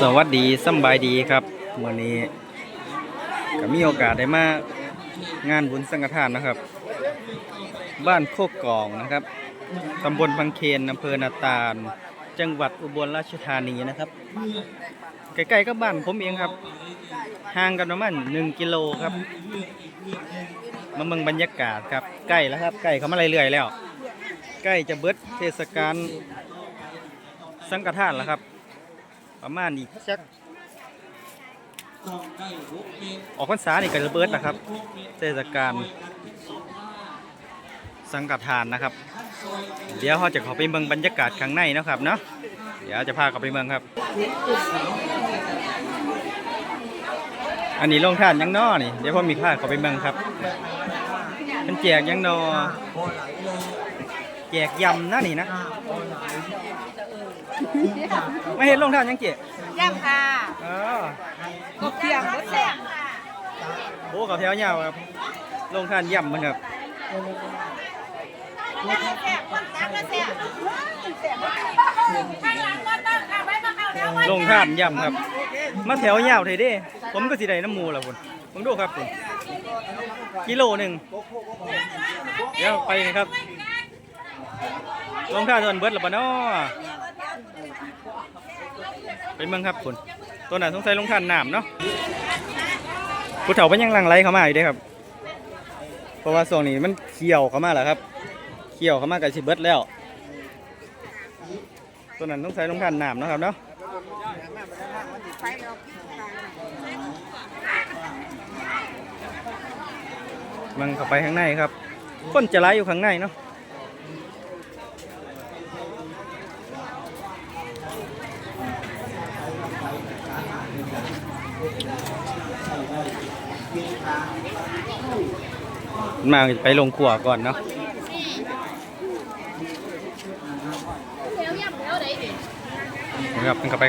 สวัสดีสบายดีครับวันนี้ก็มีโอกาสได้มางานบุญสังฆทานนะครับ บ้านโคกกองนะครับตำบลพังเคนอำเภอนาตาล จังหวัดอุบลราชธานีนะครับใกล้ๆกับบ้านผมเองครับห่างกันประมาณหนึ่งกิโลครับมาเมืองบรรยากาศครับใกล้แล้วครับใกล้เขามาเรื่อยๆแล้ว ใกล้จะเบิดเทศกาลสังฆทานแล้วครับ ประมาณอีกสักออกพรรษานี่ก็จะเบิดนะครับ เทศกาลสังฆทานนะครับ เดี๋ยวเราจะเข้าไปเมืองบรรยากาศข้างในเนาะครับเนาะเดี๋ยวจะพาเข้าไปเมืองครับ อันนี้ลงทานยังนอนี่เดี๋ยวผมมีพาเข้าไปเมืองครับเป็นแจกยังนอแจกยำนะนี่นะ ไม่เห็นลงทานยังเจ๊ย่ำค่ะอ๋อกบเทียมรสแซ่บโอ้กับแถวยาวครับ ลงทานยำมันครับแซ่บคนตักก็แซ่บแซ่บข้างหลังก็ต้องค่ะไว้มาเข้าแล้วลงทานยำครับ มาแถวยาวเถอะเด้ผมก็สิได้น้ำหมูละคุณผมดูครับคุณกิโลหนึ่งเดี๋ยวไปเลยครับลงท่าส่วนเบิดหรือเปล่านาะ ไปเมืองครับคุณตัวนั้นสงสัยลงทานน้ำเนาะผู้เฒ่าเป็นยังหลังไหลเข้ามาอยู่เด้ครับ เพราะว่าช่วงนี้มันเขี่ยวเข้ามาแล้วครับเขี่ยวเข้ามากับสิเบิดแล้ว ตัวนั้นต้องใส่ลงทานน้ำเนาะครับเนาะมันเข้าไปข้างในครับ คนจะไล่อยู่ข้างในเนาะ มาไปลงขัวก่อนเนาะแล้วย่ำแล้วไหนดินะครับมันเข้าไป